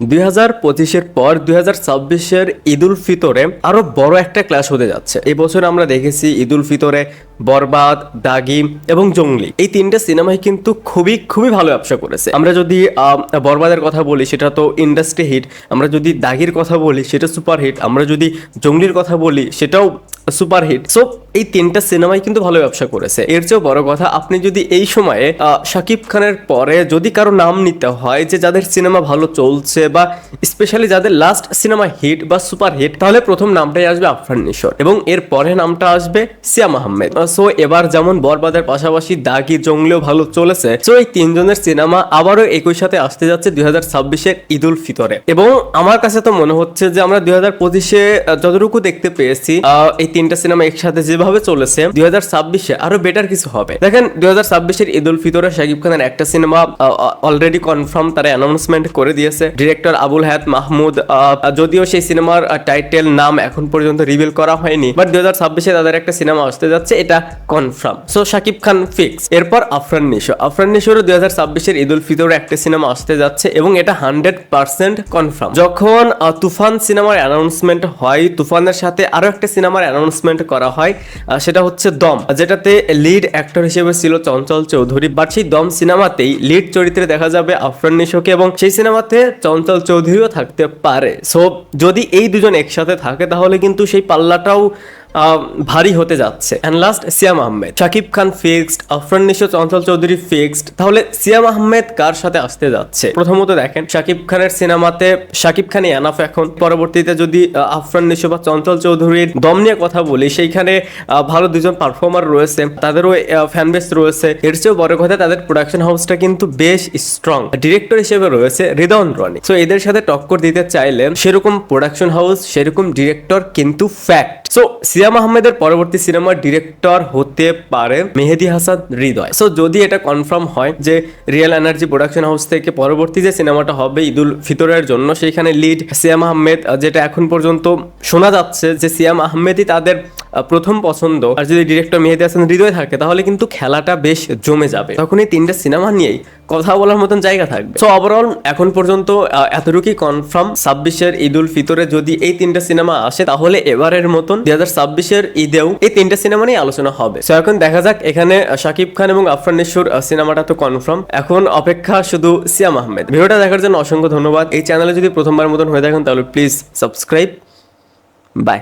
দুই হাজার পঁচিশের পর দুই হাজার ছাব্বিশের ঈদ উল ফিতরে আরও বড় একটা ক্লাস হতে যাচ্ছে। এবছর আমরা দেখেছি ঈদ উল ফিতরে বরবাদ দাগি এবং জঙ্গলি। এই তিনটা সিনেমাই কিন্তু খুবই খুবই ভালো ব্যবসা করেছে। আমরা যদি বরবাদের কথা বলি, সেটা তো ইন্ডাস্ট্রি হিট আমরা যদি দাগির কথা বলি, সেটা সুপার হিট আমরা যদি জঙ্গলির কথা বলি, সেটাও সুপার হিট সো এই তিনটা সিনেমাই কিন্তু ভালো ব্যবসা করেছে। এর চেয়েও বড় কথা, আপনি যদি এই সময়ে শাকিব খানের পরে যদি কারও নাম নিতে হয় যে যাদের সিনেমা ভালো চলছে বা স্পেশালি যাদের লাস্ট সিনেমা হিট বা সুপার হিট তাহলে প্রথম নামটাই আসবে আফরান নিশোর এবং এর পরে নামটা আসবে সিয়াম আহমেদ সো এবার যেমন বরবাদের পাশাপাশি দাগি জঙ্গলিও ভালো চলেছে, সো এই তিনজনের সিনেমা আবারও একই সাথে আসতে যাচ্ছে দুই হাজার ছাব্বিশের ঈদ উল ফিতরে। এবং আমার কাছে তো মনে হচ্ছে যে আমরা দুই হাজার পঁচিশে যতটুকু দেখতে পেয়েছি এই তিনটা সিনেমা একসাথে যেভাবে চলেছে, দুই হাজার ছাব্বিশে আরও বেটার কিছু হবে। দেখেন, দুই হাজার ছাব্বিশের ঈদ উল ফিতরে শাকিব খানের একটা সিনেমা অলরেডি কনফার্ম তারা অ্যানাউন্সমেন্ট করে দিয়েছে। ডিরেক্টর আবুল হায়াত মাহমুদ যদিও সেই সিনেমার টাইটেল নাম এখন পর্যন্ত রিভিল করা হয়নি বাট দুই হাজার ছাব্বিশে তাদের একটা সিনেমা আসতে যাচ্ছে। এটা confirm so Shakib Khan fix এরপর আফরান নিশো। আফরান নিশোরও দুই হাজার ছাব্বিশের ঈদ উল ফিতরে একটা সিনেমা আসতে যাচ্ছে এবং এটা হান্ড্রেড পার্সেন্ট কনফার্ম যখন তুফান সিনেমার অ্যানাউন্সমেন্ট হয়, তুফানের সাথে আরও একটা সিনেমার অ্যানাউন্সমেন্ট করা হয় সেটা হচ্ছে দম। যেটাতে লিড অ্যাক্টর হিসেবে ছিল চঞ্চল চৌধুরী বাট সেই দম সিনেমাতেই লিড চরিত্রে দেখা যাবে আফরান নিশোকে এবং সেই সিনেমাতে চঞ্চল চৌধুরীও থাকতে পারে। সো যদি এই দুজন একসাথে থাকে, তাহলে কিন্তু সেই পাল্লাটাও ভারী হতে যাচ্ছে। And last Siam Ahmed Shakib Khan fixed Afran Nisho Chanchal Chowdhury fixed তাহলে সিয়াম আহমেদ কার সাথে আসতে যাচ্ছে? প্রথমত দেখেন শাকিব খানের সিনেমাতে শাকিব খানই এনাফ এখন। পরবর্তীতে যদি আফরান নিশো বা চঞ্চল চৌধুরীর দম নিয়ে কথা বলি, সেইখানে ভালো দুজন পারফর্মার রয়েছে। তাদেরও ফ্যান বেস রয়েছে। এর চেয়েও বড় কথা, তাদের প্রোডাকশন হাউসটা কিন্তু বেশ স্ট্রং ডিরেক্টর হিসেবে রয়েছে হৃদয়ন রনি সো এদের সাথে টক্কর দিতে চাইলে সেরকম প্রোডাকশন হাউস সেরকম ডিরেক্টর কিন্তু ফ্যাক্ট সো সিয়াম আহমেদের পরবর্তী সিনেমার ডিরেক্টর হতে পারে মেহেদি হাসান হৃদয়। সো যদি এটা কনফার্ম হয় যে রিয়েল এনার্জি প্রোডাকশন হাউস থেকে পরবর্তী যে সিনেমাটা হবে ঈদুল ফিতরের জন্য, সেইখানে লিড সিয়াম আহমেদ, যেটা এখন পর্যন্ত শোনা যাচ্ছে যে সিয়াম আহমেদই তাদের প্রথম পছন্দ। আর যদি ডিরেক্টর মেহেদি হাসান হৃদয় থাকে, তাহলে কিন্তু খেলাটা বেশ জমে যাবে। তখন এই তিনটা সিনেমা নিয়েই কথা বলার মতন জায়গা থাকবে। সো ওভারঅল এখন পর্যন্ত এতটুকুই কনফার্ম ছাব্বিশের ঈদ উল ফিতরে যদি এই তিনটা সিনেমা আসে, তাহলে এবারের মতন দুই হাজার ছাব্বিশের ঈদেও এই তিনটা সিনেমা নিয়ে আলোচনা হবে। সো এখন দেখা যাক, এখানে শাকিব খান এবং আফরান সিনেমাটা তো কনফার্ম এখন অপেক্ষা শুধু সিয়াম আহমেদ। ভিডিওটা দেখার জন্য অসংখ্য ধন্যবাদ। এই চ্যানেলে যদি প্রথমবার মতন হয়ে থাকেন, তাহলে প্লিজ সাবস্ক্রাইব বাই